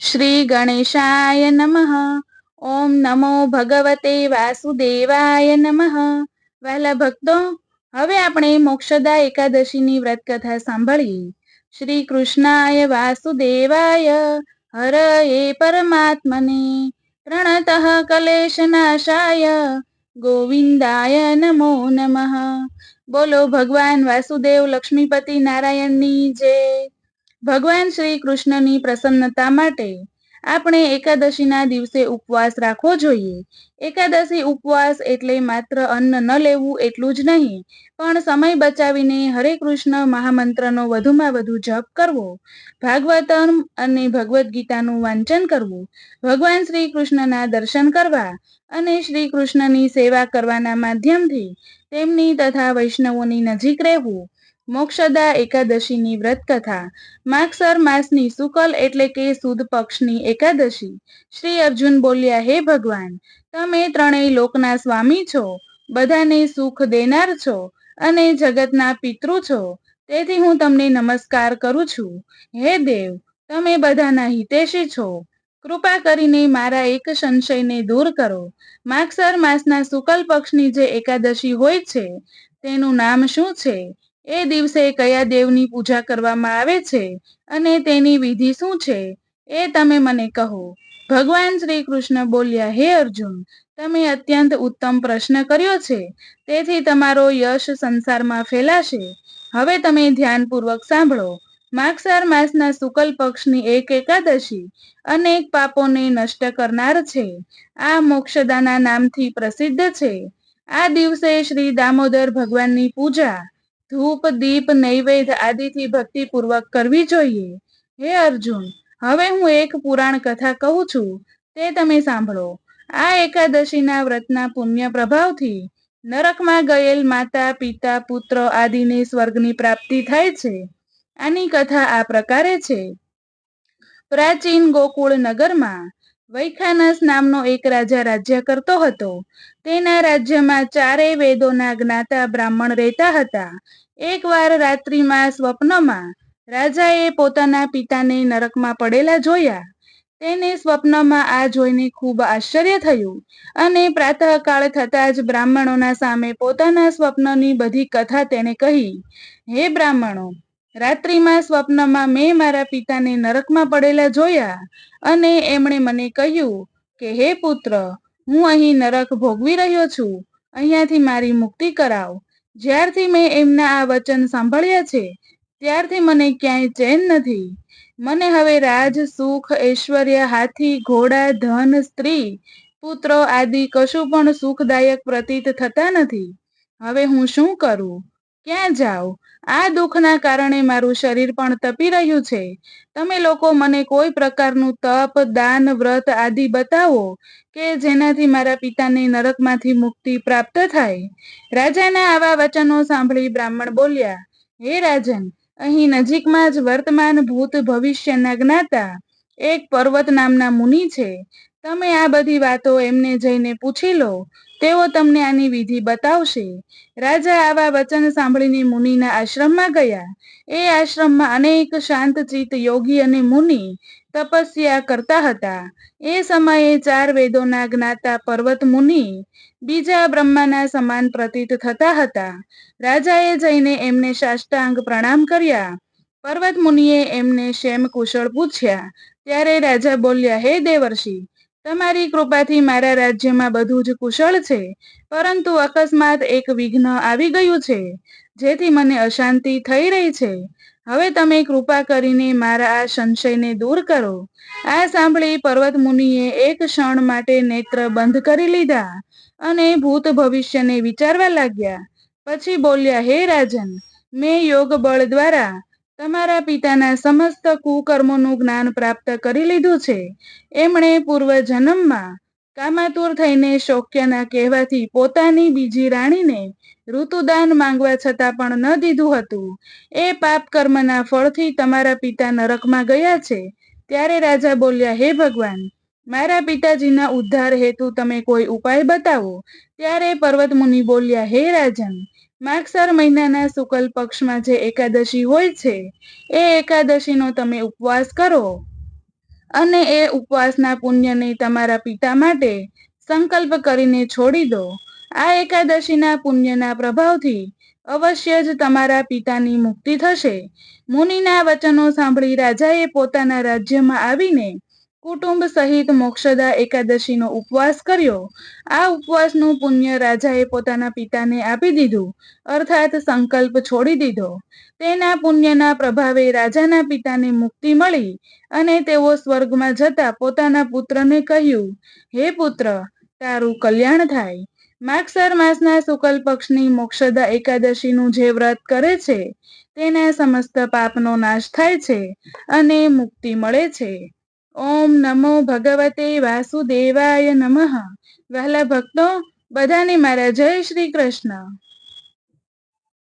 શ્રી ગણેશાય નમઃ ઓમ નમો ભગવતે વાસુદેવાય નમઃ વહેલા ભક્તો હવે આપણે મોક્ષદા એકાદશીની વ્રત કથા સાંભળીએ શ્રી કૃષ્ણાય વાસુદેવાય હર એ પરમાત્મને, પ્રણત કલેશનાશાય, ગોવિંદાય નમો નમઃ. બોલો ભગવાન વાસુદેવ લક્ષ્મીપતિ નારાયણની જય. ભગવાન શ્રી કૃષ્ણની પ્રસન્નતા માટે આપણે એકાદશીના દિવસે ઉપવાસ રાખવો જોઈએ. એકાદશી ઉપવાસ એટલે માત્ર અન્ન ન લેવું એટલું જ નહીં, પણ સમય બચાવીને હરે કૃષ્ણ મહામંત્રનો વધુમાં વધુ જપ કરવો, ભાગવતમ અને ભગવદ્ ગીતાનું વાંચન કરવું, ભગવાન શ્રી કૃષ્ણના દર્શન કરવા અને શ્રી કૃષ્ણની સેવા કરવાના માધ્યમથી તેમની તથા વૈષ્ણવોની નજીક રહેવું મોક્ષદા એકાદશીની વ્રત કથા માગસર માસની શુકલ એટલે કે સુદ પક્ષની એકાદશી. શ્રી અર્જુન બોલ્યા, હે ભગવાન, તમે ત્રણેય લોકના સ્વામી છો. બધાને સુખ દેનાર છો અને જગતના પિતૃ છો. તેથી હું તમને નમસ્કાર કરું છું. હે દેવ, તમે બધાના હિતેશી છો. કૃપા કરીને મારા એક સંશયને દૂર કરો. માગસર માસના શુકલ પક્ષની જે એકાદશી હોય છે, તેનું નામ શું છે? એ દિવસે કયા દેવની પૂજા કરવામાં આવે છે અને તેની વિધિ શું છે એ તમે મને કહો. ભગવાન શ્રી કૃષ્ણ બોલ્યા, હે અર્જુન, તમે અત્યંત ઉત્તમ પ્રશ્ન કર્યો છે. તેથી તમારો યશ સંસારમાં ફેલાશે. હવે તમે ધ્યાનપૂર્વક સાંભળો. માગસાર માસના શુકલ પક્ષની એક એકાદશી અનેક પાપોને નષ્ટ કરનાર છે. આ મોક્ષદાના નામથી પ્રસિદ્ધ છે. આ દિવસે શ્રી દામોદર ભગવાનની પૂજા ધૂપ, દીપ, નૈવેદ્ય આદિથી ભક્તિપૂર્વક કરવી જોઈએ. હે અર્જુન, હવે હું એક પુરાણ કથા કહું છું. તે તમે સાંભળો. આ એકાદશીના વ્રતના પુણ્ય પ્રભાવથી નરકમાં ગયેલ માતા, પિતા, પુત્ર આદિને સ્વર્ગની પ્રાપ્તિ થાય છે. આની કથા આ પ્રકારે છે. પ્રાચીન ગોકુળ નગરમાં વૈખાનસ નામનો એક રાજા રાજ્ય કરતો હતો. તેના રાજ્યમાં ચારેય વેદોના જ્ઞાતા બ્રાહ્મણ રહેતા હતા. એકવાર રાત્રિમાં સ્વપ્નમાં રાજાએ પોતાના પિતાને નરકમાં પડેલા જોયા. તેને સ્વપ્નમાં આ જોઈને ખૂબ આશ્ચર્ય થયું અને પ્રાતઃકાળ થતાં જ બ્રાહ્મણોના સામે પોતાના સ્વપ્નની બધી કથા તેણે કહી. હે બ્રાહ્મણો રાત્રિમાં સ્વપ્નમાં મેં મારા પિતાને નરકમાં પડેલા જોયા અને એમણે મને કહ્યું કે, હે પુત્ર, હું અહીં નરક ભોગવી રહ્યો છું. અહીંયાથી મારી મુક્તિ કરાવ. જ્યારથી મેં એમના આ વચન સાંભળ્યા છે, ત્યારથી મને ક્યાંય ચેન નથી. મને હવે રાજ, સુખ, ઐશ્વર્ય, હાથી, ઘોડા, ધન, સ્ત્રી, પુત્રો આદિ કશું પણ સુખદાયક પ્રતીત થતા નથી. હવે હું શું કરું? ક્યાં જાઓ? આ દુઃખના કારણે મારું શરીર પણ તપી રહ્યું છે. તમે લોકો મને કોઈ પ્રકારનું તપ, દાન, વ્રત આદિ બતાવો કે જેનાથી મારા પિતાને નરકમાંથી મુક્તિ પ્રાપ્ત થાય? રાજાના આવા વચનો સાંભળી બ્રાહ્મણ બોલ્યા, હે રાજન, અહીં નજીકમાં જ વર્તમાન ભૂત ભવિષ્યના જ્ઞાતા એક પર્વત નામના મુનિ છે. તમે આ બધી વાતો એમને જઈને પૂછી લો. તેઓ તમને આની વિધિ બતાવશે. રાજા આવા વચન સાંભળીને મુનિના આશ્રમમાં ગયા. એ આશ્રમમાં અનેક શાંતચિત્ત યોગી અને મુનિ તપસ્યા કરતા હતા. એ સમયે ચાર વેદોના જ્ઞાતા પર્વત મુનિ બીજા બ્રહ્માના સમાન પ્રતીત થતા હતા. રાજાએ જઈને એમને સાષ્ટાંગ પ્રણામ કર્યા. પર્વત મુનિએ એમને શેમ કુશળ પૂછ્યા. ત્યારે રાજા બોલ્યા, હે દેવર્ષિ તમારી કૃપાથી મારા રાજ્યમાં બધું જ કુશળ છે, પરંતુ અકસ્માત એક વિઘ્ન આવી ગયું છે, જેથી મને અશાંતિ થઈ રહી છે. હવે તમે કૃપા કરીને મારા આ સંશયને દૂર કરો. આ સાંભળી પર્વત મુનિએ એક ક્ષણ માટે નેત્ર બંધ કરી લીધા અને ભૂત ભવિષ્યને વિચારવા લાગ્યા. પછી બોલ્યા, હે રાજન, મેં યોગ બળ દ્વારા તમારા પિતાના સમસ્ત કુકર્મોનું જ્ઞાન પ્રાપ્ત કરી લીધું છે. એમણે પૂર્વ જન્મમાં કામાતુર થઈને શોક્યના કહેવાથી પોતાની બીજી રાણીને ઋતુદાન માંગવા છતાં પણ ન દીધું હતું. એ પાપ કર્મના ફળથી તમારા પિતા નરકમાં ગયા છે. ત્યારે રાજા બોલ્યા, હે ભગવાન, મારા પિતાજીના ઉદ્ધાર હેતુ તમે કોઈ ઉપાય બતાવો. ત્યારે પર્વત મુનિ બોલ્યા, હે રાજન માગસર મહિનાના શુકલ પક્ષમાં જે એકાદશી હોય છે, એ એકાદશીનો તમે ઉપવાસ કરો. અને એ ઉપવાસના પુણ્યને તમારા પિતા માટે સંકલ્પ કરીને છોડી દો. આ એકાદશીના પુણ્યના પ્રભાવથી અવશ્ય જ તમારા પિતાની મુક્તિ થશે. મુનિના વચનો સાંભળી રાજાએ પોતાના રાજ્યમાં આવીને કુટુંબ સહિત મોક્ષદા એકાદશીનો ઉપવાસ કર્યો. આ ઉપવાસનું પુણ્ય રાજાએ પોતાના પિતાને આપી દીધું. અર્થાત સંકલ્પ છોડી દીધો. તેના પુણ્યના પ્રભાવે રાજાના પિતાને મુક્તિ મળી અને તેઓ સ્વર્ગમાં જતા પોતાના પુત્રને કહ્યું, હે પુત્ર, તારું કલ્યાણ થાય. માગસર માસના શુકલ પક્ષની મોક્ષદા એકાદશીનું જે વ્રત કરે છે, તેના સમસ્ત પાપનો નાશ થાય છે અને મુક્તિ મળે છે. ઓમ નમો ભગવતે વાસુદેવાય નમઃ. વહેલા ભક્તો બધાને મારા જય શ્રી કૃષ્ણ.